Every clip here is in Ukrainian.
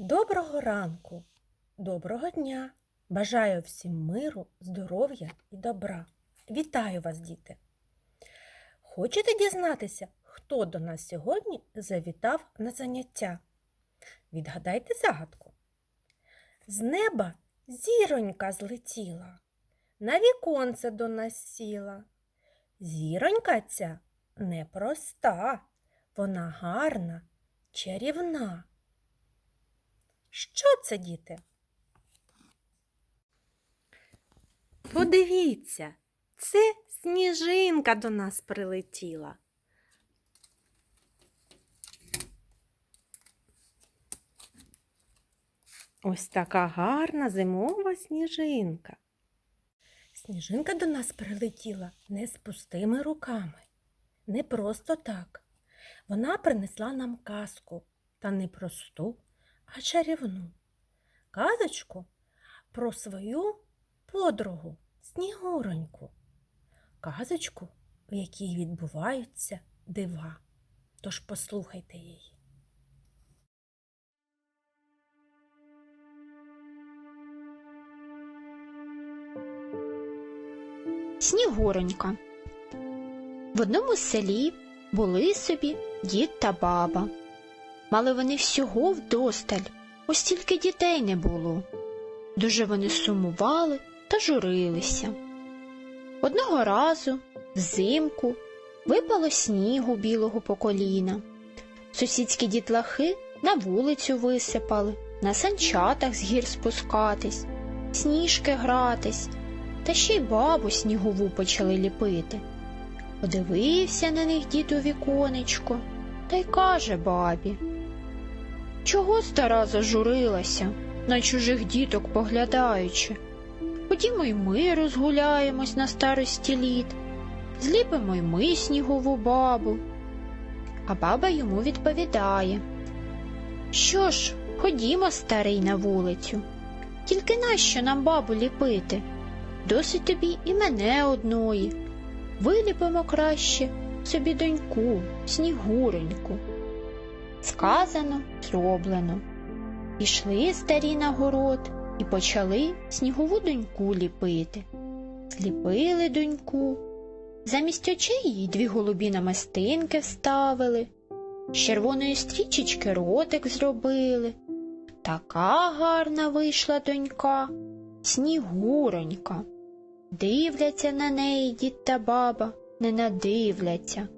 Доброго ранку, доброго дня! Бажаю всім миру, здоров'я і добра. Вітаю вас, діти! Хочете дізнатися, хто до нас сьогодні завітав на заняття? Відгадайте загадку. З неба зіронька злетіла, на віконце до нас сіла. Зіронька ця непроста, вона гарна, чарівна. Що це, діти? Подивіться, це сніжинка до нас прилетіла. Ось така гарна зимова сніжинка. Сніжинка до нас прилетіла не з пустими руками, не просто так. Вона принесла нам казку, та не просту, а чарівну. Казочку про свою подругу Снігуроньку. Казочку, у якій відбуваються дива. Тож послухайте її. Снігуронька. В одному селі були собі дід та баба. Мали вони всього вдосталь, ось тільки дітей не було. Дуже вони сумували та журилися. Одного разу, взимку, випало снігу білого по коліна. Сусідські дітлахи на вулицю висипали, на санчатах з гір спускатись, сніжки гратись, та ще й бабу снігову почали ліпити. Подивився на них дід у віконечко та й каже бабі. Чого стара зажурилася, на чужих діток поглядаючи? Ходімо й ми розгуляємось на старості літ, зліпимо й ми снігову бабу. А баба йому відповідає Що ж, ходімо, старий, на вулицю. Тільки нащо нам бабу ліпити? Досить тобі і мене одної. Виліпимо краще собі доньку, снігуреньку. Сказано, зроблено. Пішли старі на город і почали снігову доньку ліпити. Зліпили доньку. Замість очей їй дві голубі намистинки вставили, з червоної стрічечки ротик зробили. Така гарна вийшла донька, снігуронька. Дивляться на неї дід та баба, не надивляться,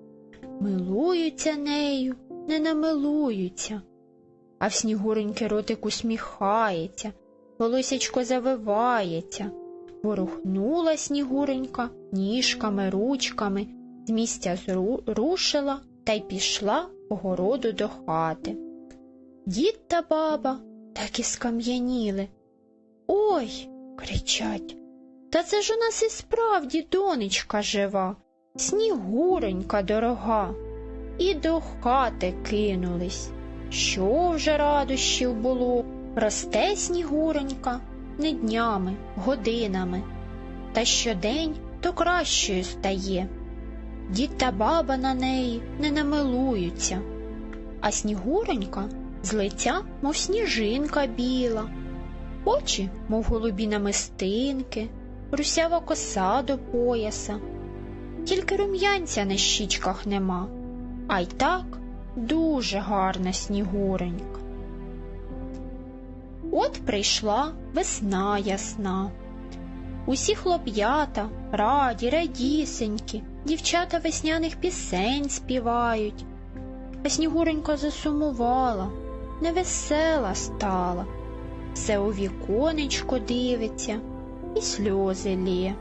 милуються нею, не намилуються. А в снігуреньки ротик усміхається, волосячко завивається, ворухнула снігуренька ніжками, ручками, з місця зру- рушила та й пішла по городу до хати. Дід та баба так і скам'яніли. Ой, кричать. Та це ж у нас і справді донечка жива, снігуренька дорога. І до хати кинулись. Що вже радощів було? Росте снігуренька не днями, годинами, та щодень то кращою стає. Дід та баба на неї не намилуються, а снігуренька з лиця, мов сніжинка біла, очі, мов голубі намистинки, русява коса до пояса. Тільки рум'янця на щічках нема, а й так дуже гарна снігуренька. От прийшла весна ясна. Усі хлоп'ята, раді, радісенькі, дівчата весняних пісень співають. А снігуренька засумувала, невесела стала, все у віконечко дивиться і сльози лє.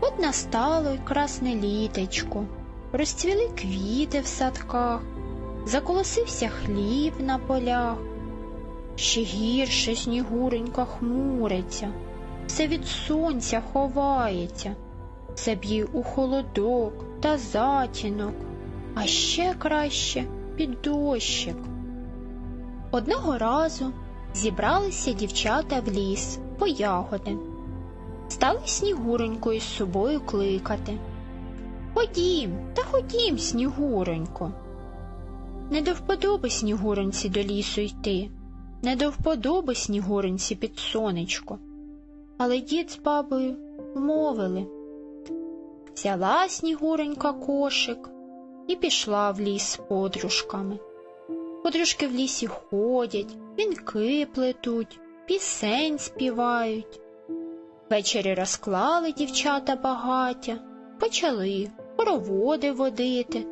От настало й красне літечко, розцвіли квіти в садках, заколосився хліб на полях. Ще гірше снігуренька хмуриться, все від сонця ховається, все б'є у холодок та затінок, а ще краще під дощик. Одного разу зібралися дівчата в ліс по ягоди. Стали снігуреньку із собою кликати. Ходім, та ходім, снігуренько. Не до вподоби снігуренці до лісу йти. не до вподоби снігуренці під сонечко. Але дід з бабою вмовили. Взяла снігуренька кошик і пішла в ліс з подружками. Подружки в лісі ходять, вінки плетуть, пісень співають. Ввечері розклали дівчата багаття, почали хороводи водити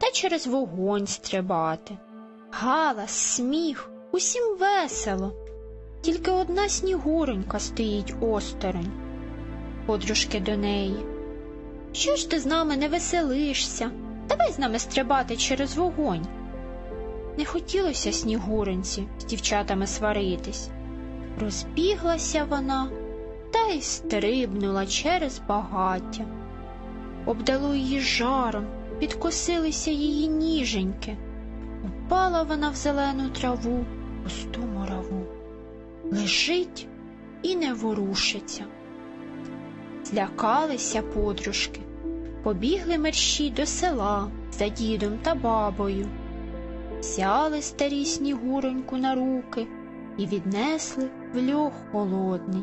та через вогонь стрибати. Галас, сміх, усім весело. Тільки одна снігуренька стоїть осторонь. Подружки до неї. Що ж ти з нами не веселишся? Давай з нами стрибати через вогонь. Не хотілося снігуренці з дівчатами сваритись. Розбіглася вона та й стрибнула через багаття. Обдало її жаром, підкосилися її ніженьки. Упала вона в зелену траву, густу мораву. Лежить і не ворушиться. Злякалися подружки, побігли мерщі до села за дідом та бабою. Взяли старі снігуроньку на руки і віднесли в льох холодний,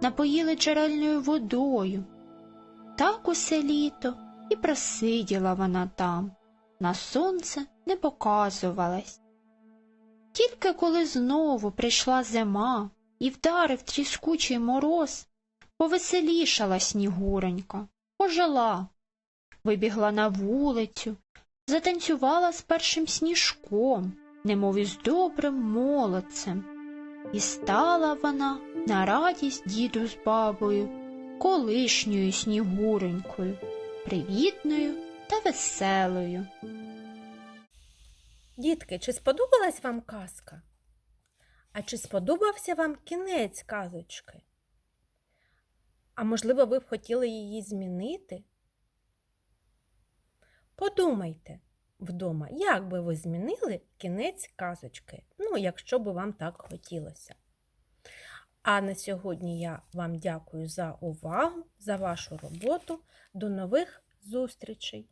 напоїли джерельною водою. Так усе літо і просиділа вона там, на сонце не показувалась. Тільки коли знову прийшла зима і вдарив тріскучий мороз, повеселішала снігуренька, ожила, вибігла на вулицю, затанцювала з першим сніжком, немов із добрим молодцем, і стала вона на радість діду з бабою, колишньою снігуренькою, привітною та веселою. Дітки, чи сподобалась вам казка? А чи сподобався вам кінець казочки? А можливо, ви б хотіли її змінити? Подумайте вдома, як би ви змінили кінець казочки, ну, якщо би вам так хотілося. А на сьогодні я вам дякую за увагу, за вашу роботу. До нових зустрічей!